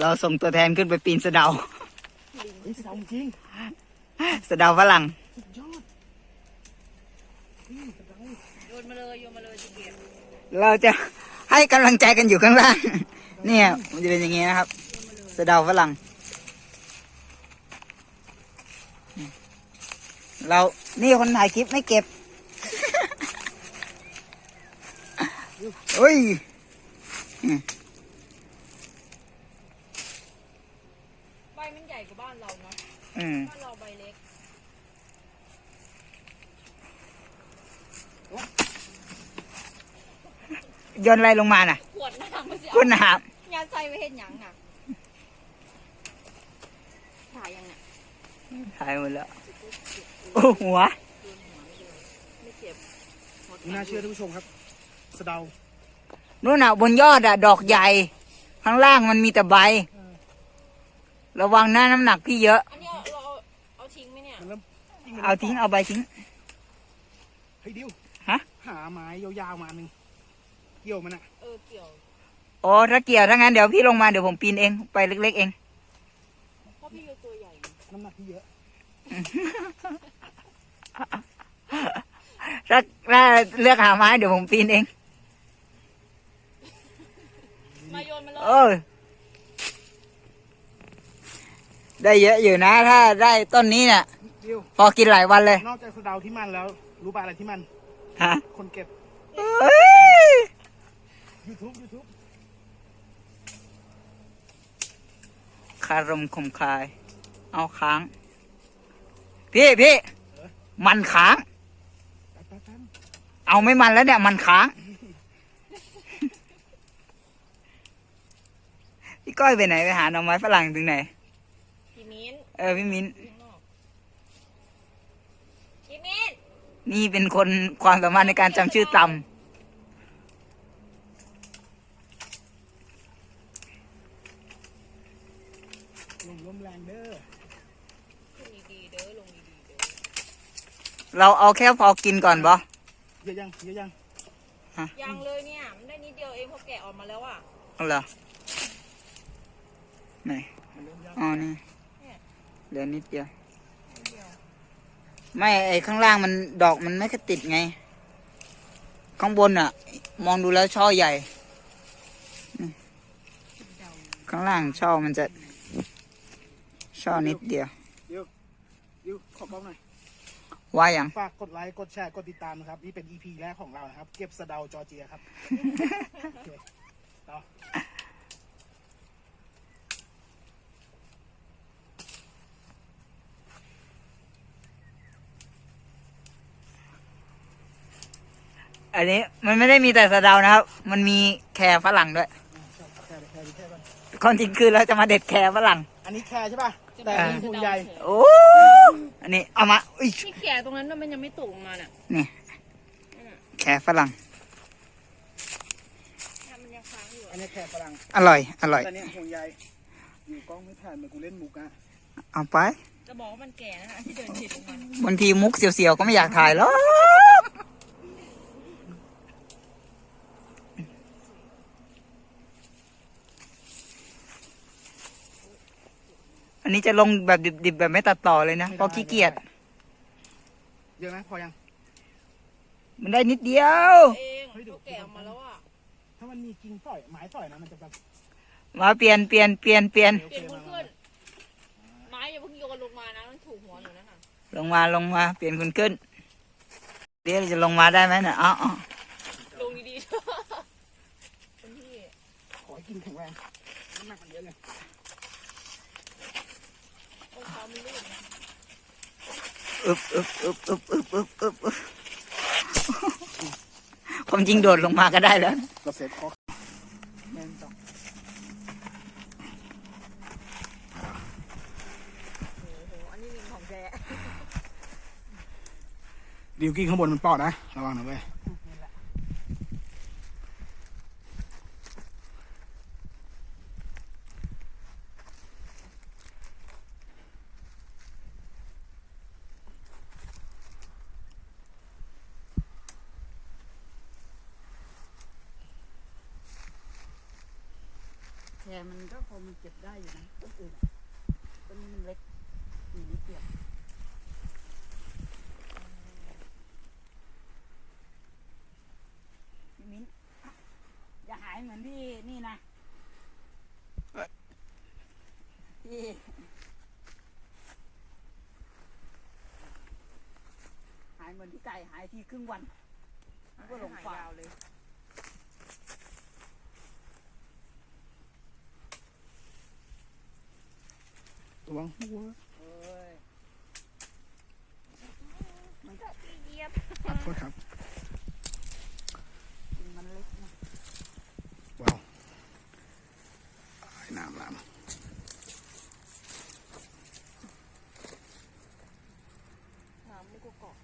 เราส่งตัวแทนขึ้นไปปีนสะเดาเฮ้ยสะเดาจริงสะเดาฝรั่งสุดยอดนี่สะเดาโยนมาเลยโยนมาเลยจะเก็บเราจะให้กำลังใจกันอยู่ข้างล่าง เนี่ยมันจะเป็นอย่างงี้นะครับ สะเดาฝรั่ง เรา นี่คนถ่ายคลิปไม่เก็บเฮ้ย ใบ มันใหญ่กว่าบ้านเราเนาะอืมบ้านเราใบเล็กโยนอะไรลงมาน่ะขวดน้ำมันสิคุณหามยาใส่ไว้เห็นหยังอะถ่ายยังเนี่ยถ่ายหมดแล้วโอ้หัว ไม่เจ็บไม่น่าเชื่อท่านผู้ชมครับ สะเดา นู่นน่ะบนยอดอะ ดอกใหญ่ ข้างล่างมันมีแต่ใบ ระวังนะน้ำหนักพี่เยอะ อันนี้เราเอาเอาทิ้งไหมเนี่ย มันเริ่มยิ่งมันเอาทิ้งเอาใบทิ้ง เฮ้ยดิวฮะ หาไม้ยาวๆมาอันหนึ่งเกี่ยวมันอะเออเกี่ยวโอ้ถ้าเกี่ยวถ้างั้นเดี๋ยวพี่ลงมาเดี๋ยวผมปีนเองไปเล็ก ๆ เอง เพราะพี่โยตัวใหญ่น้ำหนักที่เยอะถ้าถ้าเลือกหาไม้เดี๋ยวผมปีนเอง มาโยนมาเลยเออ ได้เยอะอยู่นะ ถ้าได้ต้นนี้เนี่ยดิวพอกินหลายวันเลยนอกจากสะเดาที่มันแล้ว รู้ป่ะอะไรที่มัน ฮะคนเก็บเฮ้ย YouTube YouTube คารมคมคาย เอาค้าง พี่พี่มันค้าง แป๊บแป๊บแป๊บเอาไม่มันแล้วเนี่ย มันค้าง พี่ก้อยไปไหนไปหาหน่อไม้ฝรั่งถึงไหนพี่มิ้นเออพี่มิ้นข้างนอกพี่มิ้นนี่เป็นคนความสามารถในการจำชื่อตลมลมแรงเด้อขึ้นดีๆเด้อลงดีๆเด้อำเราเอาแค่พอกินก่อนบอเยอะยังเยอะยังยังเลยเนี่ยมันได้นิดเดียวเองพอแกะออกมาแล้วอะเอาเหรอไหนมันเริ่มยากอ๋อนี่ เหลือนิดเดียว ไม่ไอ้ข้างล่างมันดอกมันไม่ค่อยติดไง ข้างบนอะมองดูแล้วช่อใหญ่นี่ข้างล่างช่อมันจะช่อนิดเดียวดิวขอบอกหน่อยว่าอย่างฝากกดไลค์กดแชร์กดติดตามนะครับ นี่เป็น EP แรกของเรานะครับ เก็บสะเดาจอร์เจียครับโอเคต่อ อันนี้มันไม่ได้มีแต่สะเดานะครับ มันมีแครฝรั่งด้วยแค่แค่แค่ก่อนความจริงคือเราจะมาเด็ดแครฝรั่ง อันนี้แค่ใช่ป่ะ แต่อันนี้ห่วงใยโอ้อันนี้เอามาอุ้ยที่แกะตรงนั้นน่ะมันยังไม่ตกลงมาน่ะนี่แครฝรั่งถ้ามันยังค้างอยู่อันนี้แค่ฝรั่งอร่อย อร่อย แต่เนี่ยห่วงใยอยู่กล้องไม่ถ่ายเหมือนกูเล่นมุกอะเอาไป จะบอกว่ามันแก่นะที่เดินผิดลงมาบางทีมุกเสียวๆก็ไม่อยากถ่ายหรอก นนี้จะลงแบบดิบๆแบบไม่ตัดต่อเลยนะเพราะขี้เกียจเยอะไหมพอยัง มันได้นิดเดียว เองเฮ้ยเดี๋ยวก็แกะออกมาแล้วอะถ้ามันมีกิ่งสอยไม้สอยนะมันจะแบบมาเปลี่ยนเปลี่ยนเปลี่ยนเปลี่ยนโอเปลี่ยนมาคุณขึ้นไม้อย่าเพิ่งโยนลงมานะมันถูกหัวหนูนะคะลงมาลงมาเปลี่ยนคุณขึ้น เดี๋ยวจะลงมาได้ไหมเนี่ยอ๋ออ๋อลงดีๆคุณพี่ขอให้กินแข็งแรงน้ำหนักมันเยอะเลยร องเท้ามันลื่นนะอึบอึบอึบอึบอึบอึบอึบอึบความจริงโดดลงมาก็ได้แล้ว เราเสร็จคอแน่นต่อโอ้โห อันนี้มีของแท้ดิวกิ้งข้างบนมันปอดนะ ระวังหนะเว้ย มันก็พอมันเก็บได้อยู่นะต้นอื่นต้นนี้มันเล็กอยู่นิดเดียวมิ้นอย่าหายเหมือนที่นี่นะที่หายเหมือนที่ไก่หายทีครึ่งวันมันก็หลงป่ายาวเลย ระวังหัวเอ้ยมันก็เหยียบขอโทษครับ กิ่งมันเล็กนะ ว้าวไอ้น้ำน้ น้ำมันก็เกาะ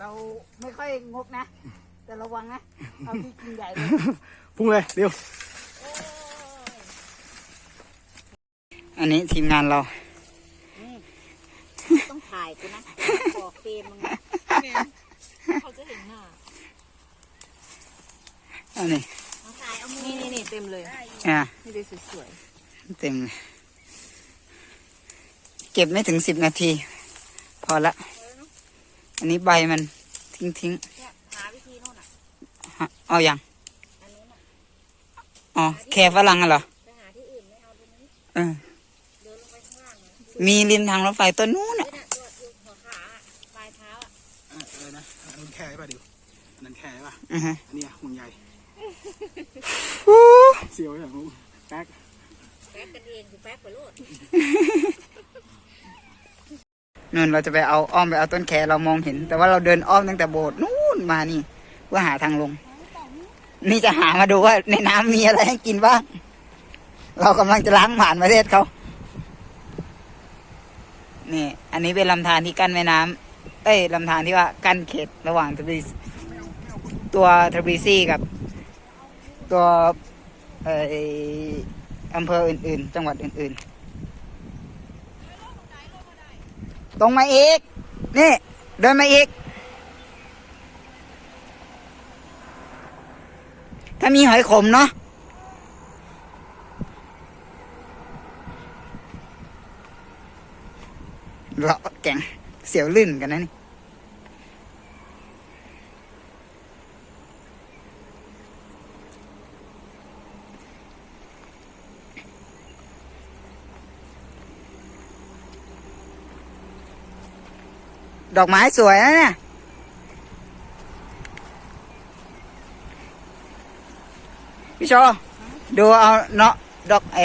เราไม่ค่อยงกนะ แต่ระวังนะ เอาที่กินใหญ่เลยำพุ่งเลยเดี๋ยวอันนี้ทีมงานเราต้องถ่ายกูนะบอกเฟรมมึงนะเนี่ยเขาจะเห็นหน้าอันนี้เอาถ่ายเอามือนี่นี่นี่เต็มเลยอะนี่เลยสวยเต็มเลยเก็บไม่ถึงสิบนาที พอละ อันนี้ใบมันทิ้งทิ้งเนี่ยหาวิธีโน่นอะๆฮะเอาอย่างอันนู้นอะอ๋อแค่ฝรั่งอะเหรอไปหาที่อื่นไม่เอาตรงนี้เออเดินลงไปข้างล่างนะมีริมทางรถไฟต้นนู้นเฮ้อะยน่ะตัวอยู่หัวขาอะปลายเท้าอะเอออะไรนะอันนั้นแค่ป่ะเดี๋ยวอันนั้นแค่ป่ะอือฮะอันนี้หุ่นใหญ่ฮู้เสียวอย่างนู้นแป๊กแป๊กกันเองคือแป๊กไปโลด นู่นเราจะไปเอาอ้อมไปเอาต้นแคเรามองเห็น แต่ว่าเราเดินอ้อมตั้งแต่โบสถ์นู่นมานี่เพื่อหาทางลง นี่จะหามาดูว่าในน้ำมีอะไรให้กินบ้าง เรากำลังจะล้างผ่านประเทศเขานี่ อันนี้เป็นลำธารที่กั้นแม่น้ำเอ้ยลำธารที่ว่ากั้นเขตระหว่างทบีตัวทบีซีกับ ตัวเอ่ออำเภออื่น ๆ จังหวัดอื่น ๆ ตรงมาอีก นี่ เดินมาอีก ถ้ามีหอยขมเนาะเลาะแก่งเสียวลื่นกันนะนี่ ดอกไม้สวยนะเนี่ยพี่โชดูเอาเนาะดอกเอ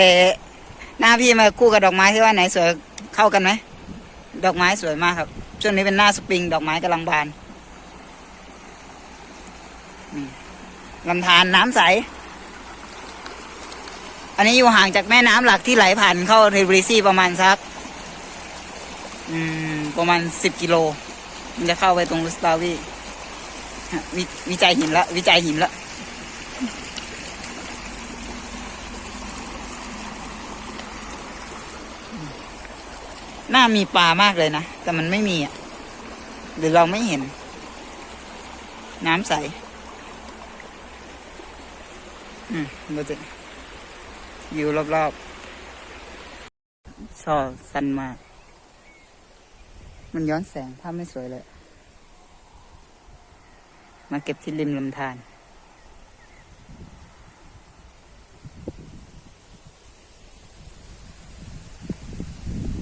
หน้าพี่มาคู่กับดอกไม้ที่ว่าไหนสวยเข้ากันไหมดอกไม้สวยมากครับ ช่วงนี้เป็นหน้าสปริง ดอกไม้กำลังบานลำธารน้ำใส อันนี้อยู่ห่างจากแม่น้ำหลักที่ไหลผ่านเข้าเทบริซีประมาณสัก ประมาณสิบกิโล มันจะเข้าไปตรงสตาวีฮะวิวิจัยหินละ วิจัยหินละน่ามีปลามากเลยนะ แต่มันไม่มีอะ หรือเราไม่เห็น น้ำใส อืมดูสิอยู่รอบๆช่อสันมาก มันย้อนแสงภาพไม่สวยเลย มาเก็บที่ริมลำธาร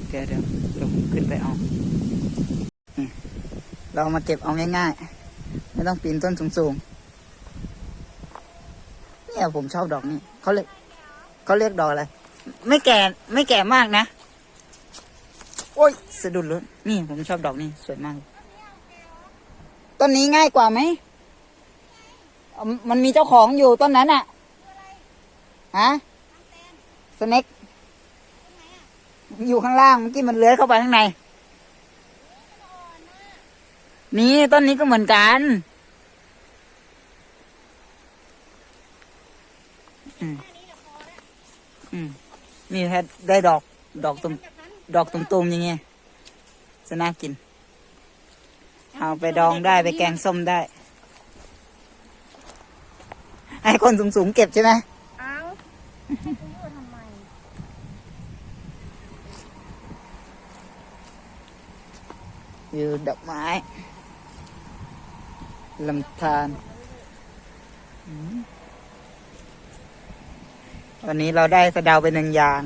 เดี๋ยวเดี๋ยวเดี๋ยวผมขึ้นไปเอาเรามาเก็บเอาง่ายๆ ไม่ต้องปีนต้นสูงๆ เนี่ยผมชอบดอกนี้เขาเรียกเขาเรียกดอกอะไร ไม่แก่ไม่แก่มากนะ โอ้ยสะดุดเลยนี่ผมชอบดอกนี้สวยมาก ต้นนี้ง่ายกว่าไหมเอ่อมันมีเจ้าของอยู่ต้นนั้นอะฮะสเน็กอยู่ข้างล่างเมื่อกี้มันเลื้อยเข้าไปข้างใน นี่ต้นนี้ก็เหมือนกันอืมอืมนี่ถ้าได้ดอกดอกตุม ดอกตุ่มๆอย่างเงี้ยจะน่ากิน เอาไปดองได้ไปแกงส้มได้ ให้คนสูงๆเก็บใช่ไหมเอาให้กูพูดทำไมอยู่ดอกไม้ลำธารอืมวันนี้เราได้สะเดาไปหนึ่งอย่าง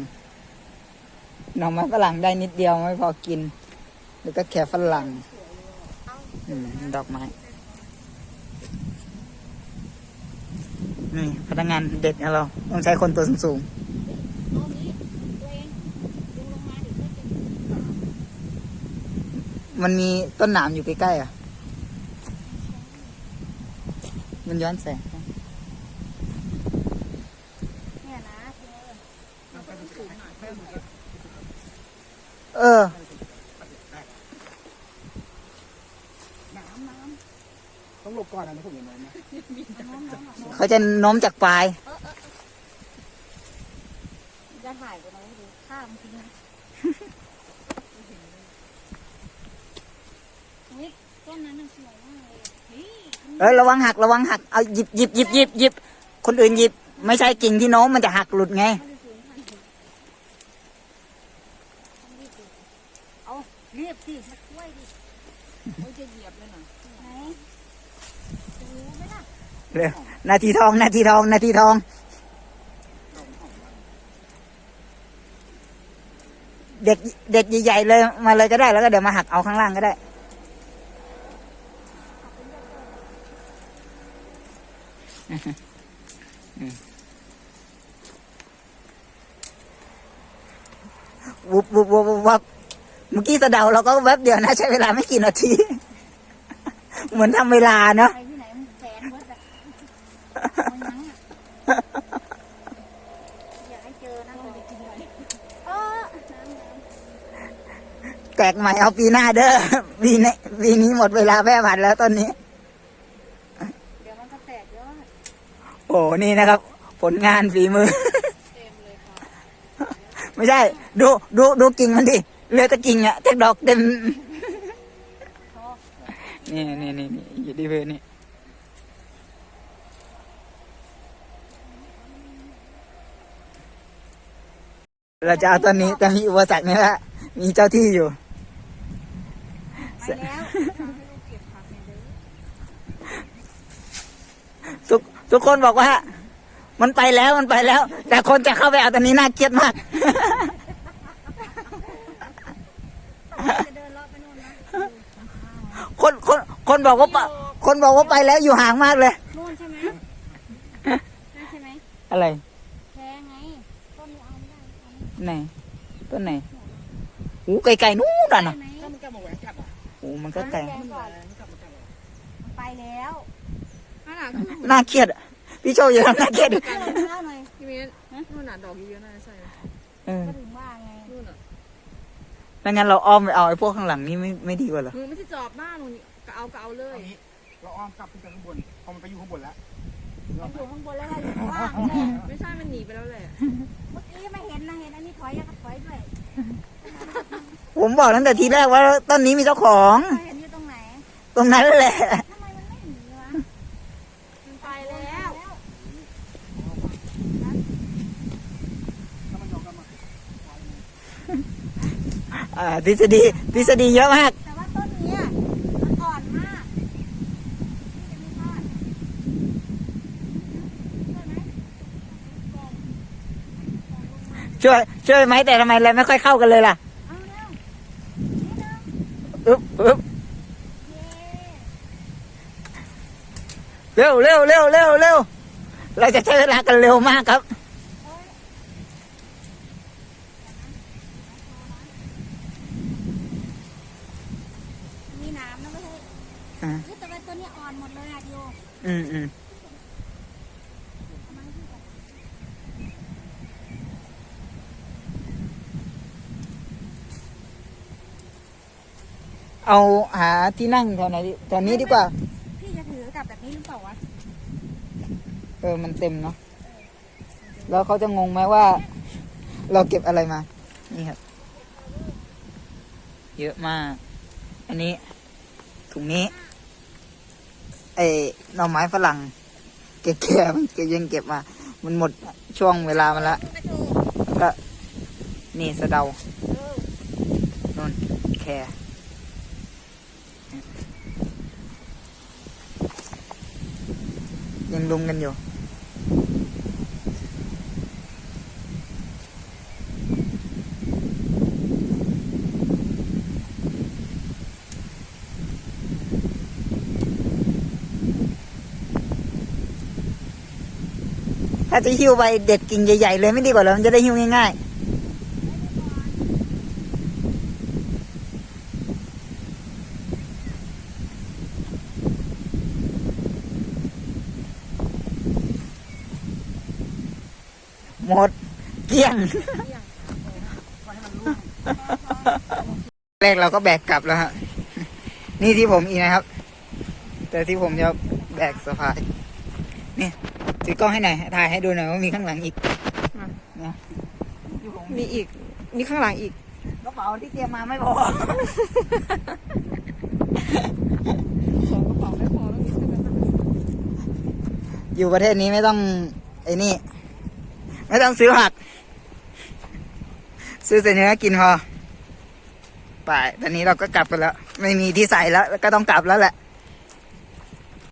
หน่อไม้ฝรั่งได้นิดเดียวไม่พอกิน แล้วก็แค่ฝรั่งอืมดอกไม้ นี่พนักงานเด็ดของเราต้องใช้คนตัวสูงๆมันมีต้นหนามอยู่ใกล้ๆอะ มันย้อนแสงเนี่ยนะเธอ เออต้องหลบก่อนนะผมอย่างนั้นนะเขาจะโน้มจากปลาย จะถ่ายกูนะดูข้ามทิ้งนะเฮ้ยต้นนั้นน่ะสวยมากเลยเฮ้ยเอ้ยระวังหักระวังหัก เอาหยิบหยิบหยิบหยิบหยิบคนอื่นหยิบ ไม่ใช่กิ่งที่โน้มมันจะหักหลุดไง มันจะสูงพันถึง เรียบสิมาช่วยดิเขาจะเหยียบเลยนะไหนจะรู้ไหมล่ะเร็วนาทีทอง นาทีทอง นาทีทอง เด็ดเด็ดใหญ่ๆเลยมาเลยก็ได้แล้วก็เดี๋ยวมาหักเอาข้างล่างก็ได้วุบวุบวุบวุบวับ เมื่อกี้สะเดาเราก็แวบเดียวนะ ใช้เวลาไม่กี่นาที เหมือนทำเวลาเนาะไปที่ไหนมันแสนเบิดอะมันยังอะอยากให้เจอนะเราจะกินอะไรเออน้ำน้แตกใหม่เอาปีหน้าเด้อปีนี้ปีนี้หมดเวลาแพร่พันธุ์แล้วตอนนี้เดี๋ยวมันก็แตกยอดโอ้นี่นะครับ ผลงานฝีมือ เต็มเลยค่ะไม่ใช่ ดูดูดูกิ่งมันดิ เหลือแต่กิ่งอะแต่ดอกเต็มนี่นี่นี่นี่อยู่ที่พื้นนี่เราจะเอาตอนนี้แต่มีอุปสรรคนี่แหละมีเจ้าที่อยู่ไปแล้วทุกทุกคนบอกว่า มันไปแล้วมันไปแล้ว แต่คนจะเข้าไปเอาตอนนี้น่าเกลียดมาก จะเดินเลาะไปนู่นนะ คนคนคนบอกว่าปะคนบอกว่าไปแล้วอยู่ห่างมากเลยนู่นใช่ไหมนั่นใช่ไหมอะไรแพ้ไงต้นนี้เอาไม่ได้เอาไม่ไหนต้นไหนโอ้ไกลๆนู้นน่ะได้นะไหมถ้ามันกลับมาแหวนกัดอะโอ้มันก็ไกลแกก่อนมันกลับมากัดอะมันไปแล้วขนาดคือน่าเครียดอะพี่โชว์อย่าทำน่าเครียดดิให้เราเล่าหน่อยพี่เมย์นู่นน่ะดอกเยอะๆน่าจะใช่นะเออก็ถึงว่าไงนู่นน่ะ ไม่งั้นเราอ้อมไปเอาไอ้พวกข้างหลังนี่ไม่ไม่ดีกว่าเหรอมึงไม่ใช่จอบบ้านมึงนี่ก็เอาก็เอาเลตอยนนี้เราอ้อมกลับขึ้นไปข้างบนพอมันไปอยู่ข้างบนแล้วมันอยู่ข้างบนแล้วเราอยู่ข้างล่างเนี่ยไม่ใช่มันหนีไปแล้วแหละเมื่อกี้ไม่เห็นนะเห็นอันนี้ถอยยังก็ถอยด้วยผมบอกตั้งแต่ทีแรกว่าต้นนี้มีเจ้าของ เห็นอยู่ตรงไหนตรงนั้นแหละ ทำไมมันไม่หนีวะมันไปแล้วถ้ามันยอมกลับมา อ่าทฤษฎีทฤษฎีเยอะมาก แต่ว่าต้นเนี้ยมันอ่อนมากนี่จะไม่พลาดใช่ไหมช่วยช่วยไหมแต่ทำไมอะไรไม่ค่อยเข้ากันเลยล่ะเอาเร็วนี่เร็วอึ๊บอึ๊บเย้เร็วเร็วเร็วเร็วเร็วเราจะใช้เวลากันเร็วมากครับ มีน้ำนะไม่ใช่ อ่าเฮ้ยแต่ว่าตัวนี้อ่อนหมดเลยอะดิโออืมอืมเอามาให้พี่ก่อนเอาหาที่นั่งแถวไหนดีแถวนี้ดีกว่า พี่จะถือกลับแบบนี้หรือเปล่าวะเออ มันเต็มเนาะ แล้วเขาจะงงไหมว่า เราเก็บอะไรมา นี่ครับ เยอะมาก อันนี้ ถุงนี้ ไอ้หน่อไม้ฝรั่งแก่ๆมันก็ยังเก็บมา มันหมดช่วงเวลามันละไปโชว์แล้วก็นี่สะเดาเออนนแคร์ยังลุมกันอยู่าจะหิ้วไปเด็ดกิ่งใหญ่ๆเลยไม่ดีกว่าเหรอมันจะได้หิ้วง่ายๆ หมดเกลี้ยง แรกเราก็แบกกลับแล้วฮะ นี่ที่ผมอีกนะครับ แต่ที่ผมจะแบกสะพายนี่ ถือกล้องให้หน่อยถ่ายให้ดูหน่อยว่ามีข้างหลังอีกนะที่ผมมีอีก มีข้างหลังอีกกระเป๋าที่เตรียมมาไม่พอสองกระเป๋าไม่พอแล้วมีขนาดนั้นอยู่ประเทศนี้ไม่ต้องไอ้นี่ ไม่ต้องซื้อผัก ซื้อแต่เนื้อกินพอไปตอนนี้เราก็กลับกันแล้ว ไม่มีที่ใส่แล้วก็ต้องกลับแล้วแหละ